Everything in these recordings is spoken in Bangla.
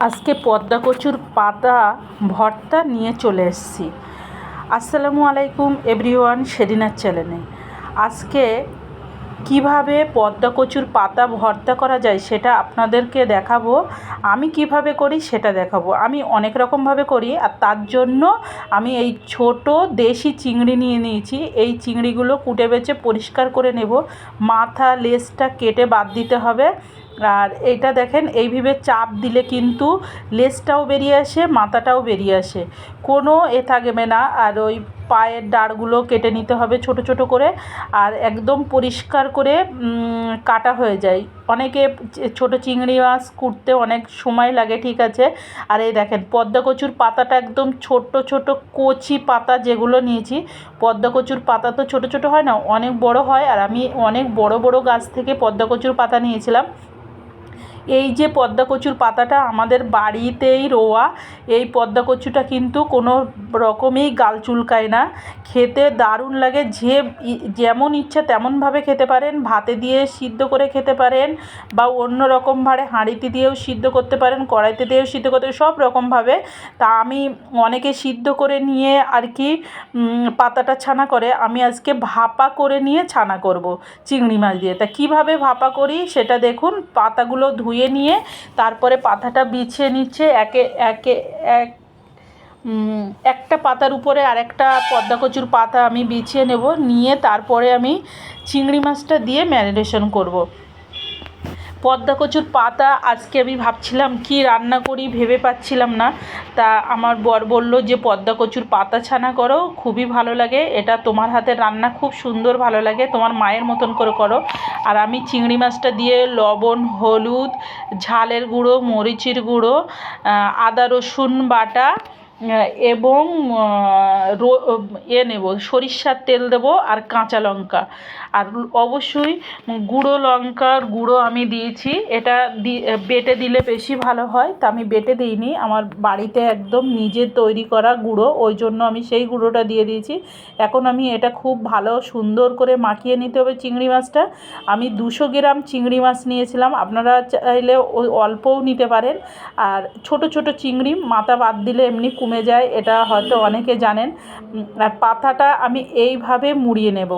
আজকে পদ্মা কচুর পাতা, ভর্তা নিয়ে চলে এসেছি। আসসালামু আলাইকুম এভরিওয়ান শেরিনার চ্যানেলে। আজকে কীভাবে পদ্মা কচুর পাতা, ভর্তা করা যায় সেটা আপনাদেরকে দেখাবো, আমি কীভাবে করি সেটা দেখাবো। আমি অনেক রকমভাবে করি আর তার জন্য আমি এই ছোট দেশি চিংড়ি নিয়ে নিয়েছি। এই চিংড়িগুলো কুটে বেছে পরিষ্কার করে নেব। মাথা, লেজটা কেটে বাদ দিতে হবে। আর এইটা দেখেন এইভাবে চাপ দিলে কিন্তু লেজটাও বেরিয়ে আসে, মাথাটাও বেরিয়ে আসে। কোনো এ থাকবে না, আর ওই পায়ের দাঁড়গুলো কেটে নিতে হবে ছোট ছোট করে, আর একদম পরিষ্কার করে কাটা হয়ে যায়। অনেকে ছোট চিংড়ি মাছ কুটতে অনেক সময় লাগে, ঠিক আছে? আর এই দেখেন, পদ্মা কচুর পাতাটা একদম ছোট্ট ছোট কচি পাতা যেগুলো নিয়েছি, পদ্মা কচুর পাতা তো ছোট ছোট হয় না, অনেক বড় হয়। আর আমি অনেক বড় বড় গাছ থেকে পদ্মা কচুর পাতা নিয়েছিলাম। এই যে পদ্মা কচুর পাতাটা আমাদের বাড়িতেই রোয়া, এই পদ্মা কচুটা কিন্তু কোনো রকমেই গাল চুলকায় না। খেতে দারুণ লাগে, যে যেমন ইচ্ছা তেমনভাবে খেতে পারেন, ভাতে দিয়ে সিদ্ধ করে খেতে পারেন বা অন্য রকম রকমভাবে হাঁড়িতে দিয়েও সিদ্ধ করতে পারেন, কড়াইতে দিয়েও সিদ্ধ করতে সব রকমভাবে। তা আমি অনেকে সিদ্ধ করে নিয়ে আর কি পাতাটা ছানা করে, আমি আজকে ভাপা করে নিয়ে ছানা করব চিংড়ি মাছ দিয়ে। তা কীভাবে ভাপা করি সেটা দেখুন, পাতাগুলো ধুয়ে ধুয়ে নিয়ে তারপরে পাতাটা বিছিয়ে নিচ্ছে, একে একে, এক একটা পাতার উপরে আরেকটা পদ্মা কচুর পাতা আমি বিছিয়ে নেব, নিয়ে তারপরে আমি চিংড়ি মাছটা দিয়ে ম্যারিনেশন করব। পদ্মা কচুর পাতা আজকে আমি ভাবছিলাম কি রান্না করি ভেবে পাচ্ছিলাম না। তা আমার বর বলল যে, পদ্মা কচুর পাতা ছানা করো, খুবই ভালো লাগে। এটা তোমার হাতের রান্না, খুব সুন্দর ভালো লাগে। তোমার মায়ের মতন করে করো। আর আমি চিংড়ি মাছটা দিয়ে লবণ, হলুদ, ঝালের গুঁড়ো, মরিচের গুঁড়ো আদা, রসুন বাটা এবং রো, এ নেব, সরিষার তেল দেবো আর কাঁচা লঙ্কা। আর অবশ্যই গুঁড়ো লঙ্কার গুঁড়ো আমি দিয়েছি। এটা দি, বেটে দিলে বেশি ভালো হয়। তা আমি বেটে দিইনি। আমার বাড়িতে একদম নিজের তৈরি করা গুঁড়ো। ওই জন্য আমি সেই গুঁড়োটা দিয়ে দিয়েছি। এখন আমি এটা খুব ভালো সুন্দর করে মাখিয়ে নিতে হবে চিংড়ি মাছটা। আমি দুশো গ্রাম চিংড়ি মাছ নিয়েছিলাম। আপনারা চাইলে অল্পও নিতে পারেন। আর ছোট ছোট চিংড়ি মাথা বাদ দিলে এমনি কমে যায়, এটা হয়তো অনেকে জানেন। আর পাতাটা আমি এইভাবে মুড়িয়ে নেব।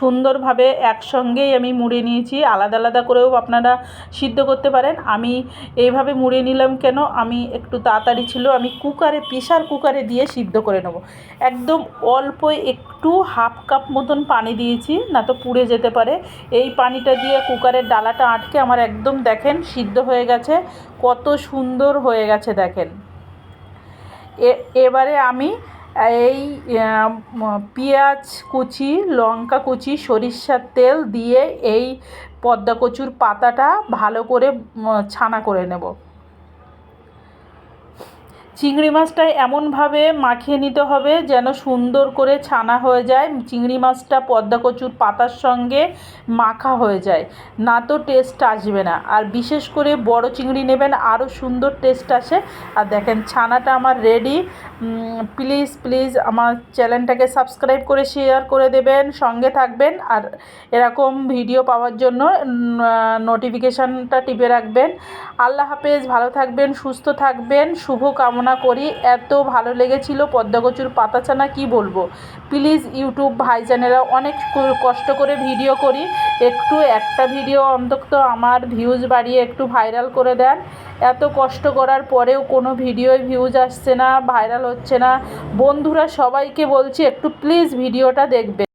সুন্দরভাবে একসঙ্গেই আমি মুড়ে নিয়েছি। আলাদা আলাদা করেও আপনারা সিদ্ধ করতে পারেন। আমি এইভাবে মুড়ে নিলাম কেন? আমি একটু তাড়াতাড়ি ছিল, আমি কুকারে প্রেশার কুকারে দিয়ে সিদ্ধ করে নেব। একদম অল্প একটু হাফ কাপ মতন পানি দিয়েছি, না তো পুড়ে যেতে পারে। এই পানিটা দিয়ে কুকারের ডালাটা আটকে আমার একদম দেখেন সিদ্ধ হয়ে গেছে। কত সুন্দর হয়ে গেছে দেখেন। এবারে আমি এই পেঁয়াজ কুচি, লঙ্কা কুচি, সরিষার তেল দিয়ে এই পদ্মা কচুর পাতাটা ভালো করে ছানা করে নেব। চিংড়ি মাছটা এমনভাবে মাখিয়ে নিতে হবে যেন সুন্দর করে ছানা হয়ে যায়। চিংড়ি মাছটা পদ্মা কচুর পাতার সঙ্গে মাখা হয়ে যায়। না তো টেস্ট আসবে না। আর বিশেষ করে বড় চিংড়ি নেবেন, আরও সুন্দর টেস্ট আসে। আর দেখেন, ছানাটা আমার রেডি প্লিজ প্লিজ আমার চ্যানেলটাকে সাবস্ক্রাইব করে শেয়ার করে দেবেন, সঙ্গে থাকবেন। আর এরকম ভিডিও পাওয়ার জন্য নোটিফিকেশানটা টিপে রাখবেন। আল্লাহ হাফেজ, ভালো থাকবেন, সুস্থ থাকবেন। শুভ কামনা কামনা করি, এত ভালো লেগেছিল পাতা ছানা কী বলব? প্লিজ ইউটিউব ভাইজানেরা অনেক কষ্ট করে ভিডিও করি, একটু একটা ভিডিও অন্তত আমার ভিউজ বাড়িয়ে একটু ভাইরাল করে দেন। এত কষ্ট করার পরেও কোনো ভিডিওয় ভিউজ আসছে না, ভাইরাল হচ্ছে না। বন্ধুরা সবাইকে বলছি, একটু প্লিজ ভিডিওটা দেখবে